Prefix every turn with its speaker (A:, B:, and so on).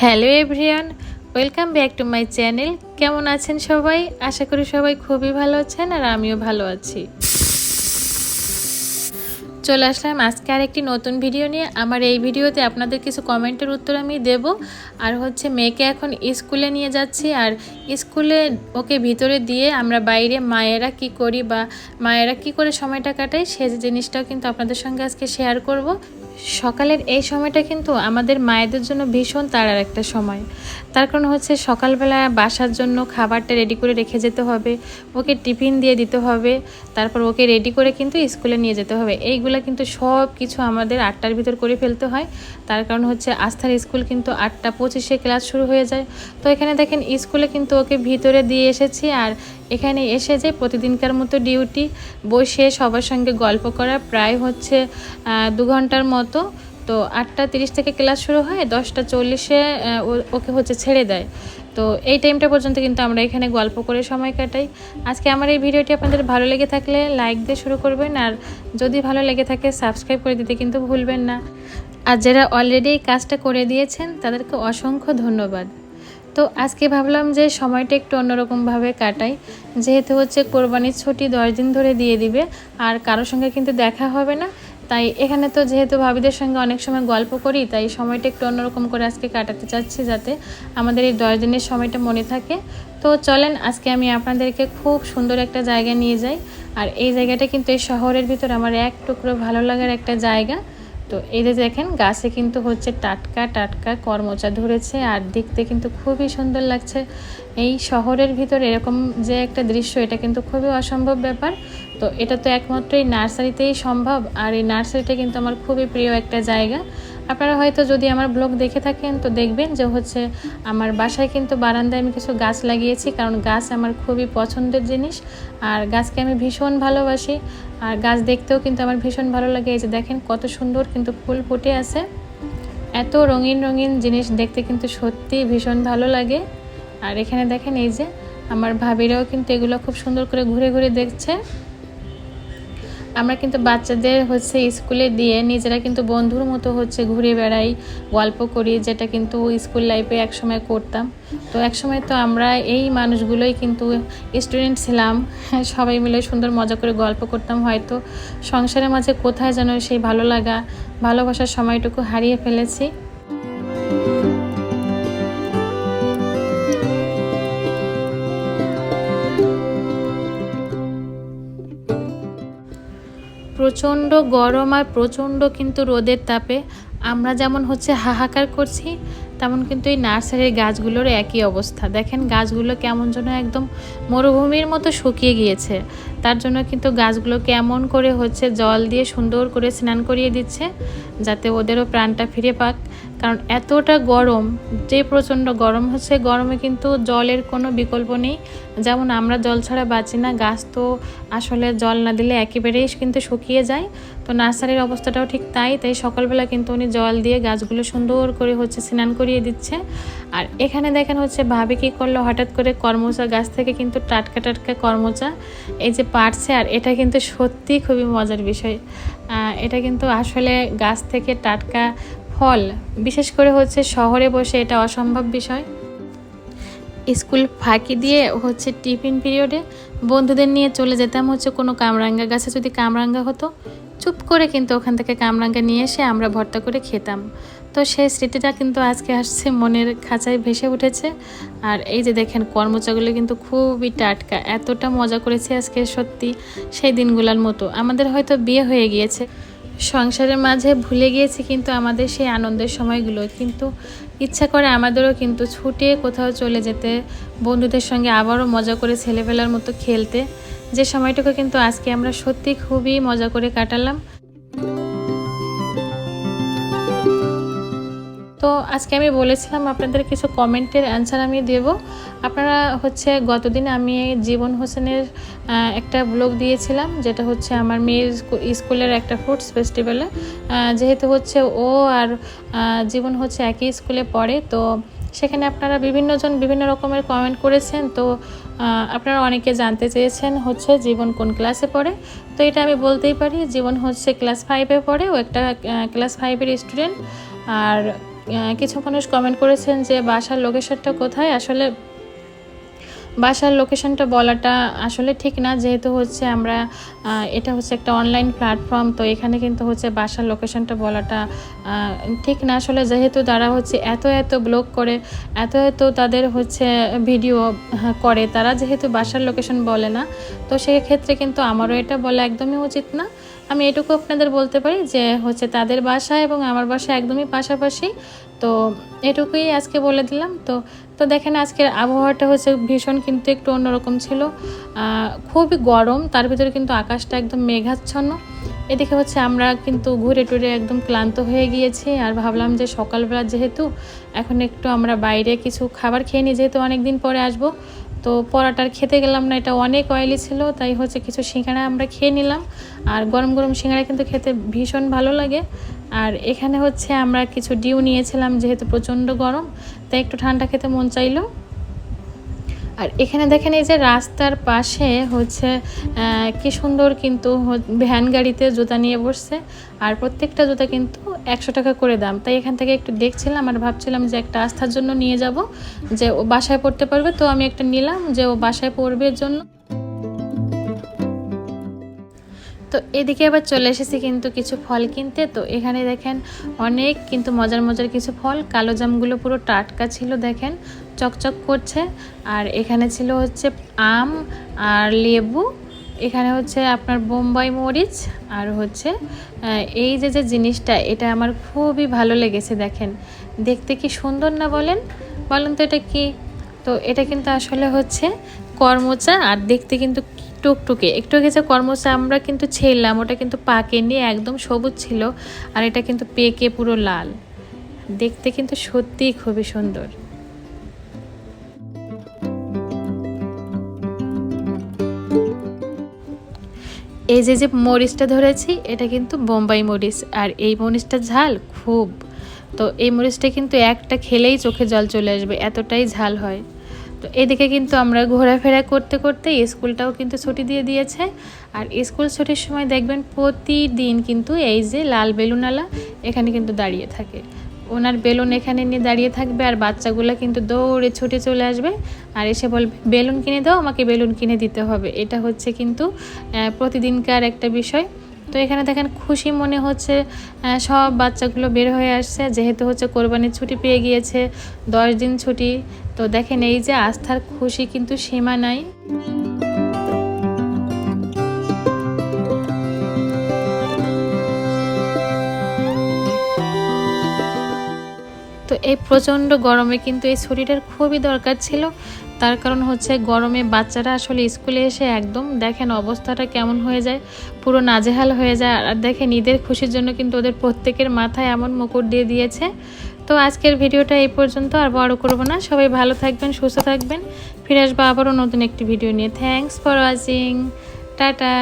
A: Hello everyone, welcome back to my channel. কেমন আছেন সবাই? আশা করি সবাই খুবই ভালো আছেন আর আমিও ভালো আছি। চলে আসলাম। আজকে আর একটি নতুন ভিডিও নিয়ে। আমার এই ভিডিওতে আপনাদের কিছু কমেন্টের উত্তর আমি দেব। আর হচ্ছে মেয়েকে এখন স্কুলে নিয়ে যাচ্ছি। আর স্কুলে ওকে ভিতরে দিয়ে আমরা বাইরে মায়েরা কি করি বা মায়েরা কি করে সময়টা কাটাই, সে জিনিসটাও কিন্তু আপনাদের সঙ্গে আজকে শেয়ার করব। সকালের এই সময়টা কিন্তু আমাদের মায়েদের জন্য ভীষণ তাড়ার একটা সময়। তার কারণ হচ্ছে সকালবেলা বাসার জন্য খাবারটা রেডি করে রেখে যেতে হবে, ওকে টিফিন দিয়ে দিতে হবে, তারপর ওকে রেডি করে কিন্তু স্কুলে নিয়ে যেতে হবে। এইগুলো কিন্তু সব কিছু আমাদের আটটার ভিতর করে ফেলতে হয়। তার কারণ হচ্ছে আস্থার স্কুল কিন্তু আটটা পঁচিশে ক্লাস শুরু হয়ে যায়। তো এখানে দেখেন স্কুলে কিন্তু ওকে ভিতরে দিয়ে এসেছি আর এখানে এসে যে প্রতিদিনকার মতো ডিউটি বসে সবার সঙ্গে গল্প করা, প্রায় হচ্ছে দু ঘণ্টার মতো। তো আটটা তিরিশ থেকে ক্লাস শুরু হয়, দশটা চল্লিশে ওকে হচ্ছে ছেড়ে দেয়। তো এই টাইমটা পর্যন্ত কিন্তু আমরা এখানে গল্প করে সময় কাটাই। আজকে আমার এই ভিডিওটি আপনাদের ভালো লেগে থাকলে লাইক দিয়ে শুরু করবেন, আর যদি ভালো লেগে থাকে সাবস্ক্রাইব করে দিতে কিন্তু ভুলবেন না। আর যারা অলরেডি এই কাজটা করে দিয়েছেন, তাদেরকে অসংখ্য ধন্যবাদ। তো আজকে ভাবলাম যে সময়টা একটু অন্যরকমভাবে কাটাই। যেহেতু হচ্ছে কোরবানির ছুটি দশ দিন ধরে দিয়ে দিবে, আর কারোর সঙ্গে কিন্তু দেখা হবে না। তাই এখানে তো যেহেতু ভাবিদের সঙ্গে অনেক সময় গল্প করি, তাই সময়টা একটু অন্যরকম করে আজকে কাটাতে চাচ্ছি যাতে আমাদের এই দশ দিনের সময়টা মনে থাকে। তো চলেন, আজকে আমি আপনাদেরকে খুব সুন্দর একটা জায়গা নিয়ে যাই। আর এই জায়গাটা কিন্তু এই শহরের ভিতর আমার এক টুকরো ভালো লাগার একটা জায়গা। তো এই যে দেখেন, গাছে কিন্তু হচ্ছে টাটকা টাটকা কর্মচা ধরেছে, আর দেখতে কিন্তু খুবই সুন্দর লাগছে। এই শহরের ভিতর এরকম যে একটা দৃশ্য, এটা কিন্তু খুবই অসম্ভব ব্যাপার। তো এটা তো একমাত্র এই নার্সারিতেই সম্ভব, আর এই নার্সারিটা কিন্তু আমার খুবই প্রিয় একটা জায়গা। আপনারা হয়তো যদি আমার ব্লগ দেখে থাকেন, তো দেখবেন যে হচ্ছে আমার বাসায় কিন্তু বারান্দায় আমি কিছু গাছ লাগিয়েছি, কারণ গাছ আমার খুবই পছন্দের জিনিস, আর গাছকে আমি ভীষণ ভালোবাসি। আর গাছ দেখতেও কিন্তু আমার ভীষণ ভালো লাগে। এই যে দেখেন কত সুন্দর কিন্তু ফুল ফুটে আছে। এত রঙিন রঙিন জিনিস দেখতে কিন্তু সত্যি ভীষণ ভালো লাগে। আর এখানে দেখেন এই যে আমার ভাবিরাও কিন্তু এগুলো খুব সুন্দর করে ঘুরে ঘুরে দেখছে। আমরা কিন্তু বাচ্চাদের হচ্ছে স্কুলে দিয়ে নিজেরা কিন্তু বন্ধুর মতো হচ্ছে ঘুরে বেড়াই, গল্প করি, যেটা কিন্তু স্কুল লাইফে একসময় করতাম। তো একসময় তো আমরা এই মানুষগুলোই কিন্তু স্টুডেন্ট ছিলাম, সবাই মিলে সুন্দর মজা করে গল্প করতাম। হয়তো সংসারের মাঝে কোথায় যেন সেই ভালো লাগা, ভালোবাসার সময়টুকু হারিয়ে ফেলেছি। প্রচণ্ড গরম আর প্রচণ্ড কিন্তু রোদের তাপে আমরা যেমন হচ্ছে হাহাকার করছি, তেমন কিন্তু এই নার্সারির গাছগুলোর একই অবস্থা। দেখেন গাছগুলো কেমন যেন একদম মরুভূমির মতো শুকিয়ে গিয়েছে। তার জন্য কিন্তু গাছগুলো কেমন করে হচ্ছে জল দিয়ে সুন্দর করে স্নান করিয়ে দিচ্ছে, যাতে ওদেরও প্রাণটা ফিরে পাক। কারণ এতটা গরম, যে প্রচণ্ড গরম হচ্ছে, গরমে কিন্তু জলের কোনো বিকল্প নেই। যেমন আমরা জল ছাড়া বাঁচি না, গাছ তো আসলে জল না দিলে একেবারেই কিন্তু শুকিয়ে যায়। তো নার্সারির অবস্থাটাও ঠিক তাই তাই সকালবেলা কিন্তু উনি জল দিয়ে গাছগুলো সুন্দর করে হচ্ছে স্নান করিয়ে দিচ্ছে। আর এখানে দেখেন হচ্ছে ভাবে কী করল, হঠাৎ করে কর্মচা গাছ থেকে কিন্তু টাটকা টাটকা কর্মচা এই যে পারছে আর এটা কিন্তু সত্যি খুবই মজার বিষয়। এটা কিন্তু আসলে গাছ থেকে টাটকা ফল বিশেষ করে হচ্ছে শহরে বসে এটা অসম্ভব বিষয়। স্কুল ফাঁকি দিয়ে হচ্ছে টিফিন পিরিয়ডে বন্ধুদের নিয়ে চলে যেতাম হচ্ছে কোনো কামরাঙ্গা গাছে, যদি কামরাঙ্গা হতো, চুপ করে কিন্তু ওখান থেকে কামরাঙ্গা নিয়ে এসে আমরা ভর্তা করে খেতাম। তো সেই স্মৃতিটা কিন্তু আজকে আসছে মনের খাঁচায় ভেসে উঠেছে। আর এই যে দেখেন কর্মচাগুলো কিন্তু খুবই টাটকা, এতটা মজা করেছে আজকে সত্যি সেই দিনগুলোর মতো। আমাদের হয়তো বিয়ে হয়ে গিয়েছে। সংসারের মাঝে ভুলে গিয়েছি কিন্তু আমাদের সেই আনন্দের সময়গুলো। কিন্তু ইচ্ছা করে আমাদেরও কিন্তু ছুটে কোথাও চলে যেতে, বন্ধুদের সঙ্গে আবারও মজা করে ছেলেবেলার মতো খেলতে। যে সময়টুকু কিন্তু আজকে আমরা সত্যি খুবই মজা করে কাটালাম। তো আজকে আমি বলেছিলাম আপনাদের কিছু কমেন্টের অ্যান্সার আমি দেব। আপনারা হচ্ছে গতদিন আমি জীবন হোসেনের একটা ব্লগ দিয়েছিলাম, যেটা হচ্ছে আমার মেয়ের স্কুলের একটা ফুডস ফেস্টিভ্যালে যেহেতু হচ্ছে ও আর জীবন হচ্ছে একই স্কুলে পড়ে, তো সেখানে আপনারা বিভিন্নজন বিভিন্ন রকমের কমেন্ট করেছেন, তো আপনারা অনেকে জানতে চেয়েছেন হচ্ছে জীবন কোন ক্লাসে পড়ে। তো এটা আমি বলতেই পারি, জীবন হচ্ছে ক্লাস ফাইভে পড়ে, ও একটা ক্লাস ফাইভের স্টুডেন্ট আর কিছু মানুষ কমেন্ট করেছেন যে বাসার লোকেশনটা কোথায়? আসলে বাসার লোকেশনটা বলাটা আসলে ঠিক না। যেহেতু হচ্ছে আমরা এটা হচ্ছে একটা অনলাইন প্ল্যাটফর্ম তো এখানে কিন্তু হচ্ছে বাসার লোকেশনটা বলাটা ঠিক না। আসলে যেহেতু তারা হচ্ছে এত এত ব্লগ করে, এত এত তাদের হচ্ছে ভিডিও করে, তারা যেহেতু বাসার লোকেশন বলে না, তো সেক্ষেত্রে কিন্তু আমারও এটা বলা একদমই উচিত না। আমি এটুকু আপনাদের বলতে পারি যে হচ্ছে তাদের বাসা এবং আমার বাসা একদমই পাশাপাশি। তো এটুকুই আজকে বলে দিলাম। তো তো দেখেন আজকের আবহাওয়াটা হচ্ছে ভীষণ কিন্তু একটু অন্যরকম ছিল। খুবই গরম, তার ভিতরে কিন্তু আকাশটা একদম মেঘাচ্ছন্ন। এদিকে হচ্ছে আমরা কিন্তু ঘুরে টুরে একদম ক্লান্ত হয়ে গিয়েছি আর ভাবলাম যে সকালবেলা যেহেতু এখন একটু আমরা বাইরে কিছু খাবার খেয়ে নিই, যেহেতু অনেক দিন পরে আসব। তো পরাটার খেতে গেলাম না, এটা অনেক অয়েলি ছিল, তাই হচ্ছে কিছু সিঙ্গাড়া আমরা খেয়ে নিলাম। আর গরম গরম সিঙ্গাড়া কিন্তু খেতে ভীষণ ভালো লাগে। আর এখানে হচ্ছে আমরা কিছু ডিউ নিয়েছিলাম, যেহেতু প্রচণ্ড গরম, তাই একটু ঠান্ডা খেতে মন চাইলো। আর এখানে দেখেন এই যে রাস্তার পাশে হচ্ছে কি সুন্দর কিন্তু ভ্যান গাড়িতে জুতা নিয়ে বসছে। আর প্রত্যেকটা জুতা কিন্তু একশো টাকা করে দাম। তাই এখান থেকে একটু দেখছিলাম আর ভাবছিলাম যে একটা আস্থার জন্য নিয়ে যাব, যে ও বাসায় পড়তে পারবে। তো আমি একটা নিলাম যে ও বাসায় পড়বে জন্য। তো এদিকে আবার চলে এসেছি কিন্তু কিছু ফল কিনতে। তো এখানে দেখেন অনেক কিন্তু মজার মজার কিছু ফল। কালো জামগুলো পুরো টাটকা ছিল দেখেন, চকচক করছে। আর এখানে ছিল হচ্ছে আম আর লেবু। এখানে হচ্ছে আপনার বোম্বাই মরিচ আর হচ্ছে এই যে যে জিনিসটা, এটা আমার খুবই ভালো লেগেছে দেখেন। দেখতে কি সুন্দর না বলেন? বলেন তো এটা কি? তো এটা কিন্তু আসলে হচ্ছে কর্মচা আর দেখতে কিন্তু টুকটুকে। একটু আগে যে কর্মচা আমরা কিন্তু ছেলাম, ওটা কিন্তু পাকেনি একদম সবুজ ছিল আর এটা কিন্তু পেকে পুরো লাল। দেখতে কিন্তু সত্যিই খুবই সুন্দর। এই যে যে মরিচটা ধরেছি, এটা কিন্তু বোম্বাই মরিচ আর এই মরিচটা ঝাল খুব। তো এই মরিচটা কিন্তু একটা খেলেই চোখে জল চলে আসবে, এতটাই ঝাল হয়। তো এদিকে কিন্তু আমরা ঘোরাফেরা করতে করতে স্কুলটাও কিন্তু ছুটি দিয়ে দিয়েছে। আর স্কুল ছুটির সময় দেখবেন প্রতিদিন কিন্তু এই যে লাল বেলুনালা এখানে কিন্তু দাঁড়িয়ে থাকে। ওনার বেলুন এখানে নিয়ে দাঁড়িয়ে থাকবে আর বাচ্চাগুলো কিন্তু দৌড়ে ছুটে চলে আসবে। আর এসে বলবে, বেলুন কিনে দাও, আমাকে বেলুন কিনে দিতে হবে। এটা হচ্ছে কিন্তু প্রতিদিনকার একটা বিষয়। তো এখানে দেখেন খুশি মনে হচ্ছে সব বাচ্চাগুলো বের হয়ে আসছে। যেহেতু হচ্ছে কোরবানির ছুটি পেয়ে গিয়েছে, দশ দিন ছুটি। তো দেখেন এই যে আস্থার খুশি কিন্তু সীমা নাই। তো এই প্রচণ্ড গরমে কিন্তু এই ছুটিটার খুবই দরকার ছিল। তার কারণ হচ্ছে গরমে বাচ্চারা আসলে স্কুলে এসে একদম দেখেন অবস্থাটা কেমন হয়ে যায়, পুরো নাজেহাল হয়ে যায়। আর দেখেন নিদের খুশির জন্য কিন্তু ওদের প্রত্যেকের মাথায় এমন মুকুট দিয়ে দিয়েছে। তো আজকের ভিডিওটা এই পর্যন্ত, আর বড় করব না। সবাই ভালো থাকবেন, সুস্থ থাকবেন। ফিরে আসব আবারও নতুন একটি ভিডিও নিয়ে। Thanks for watching tata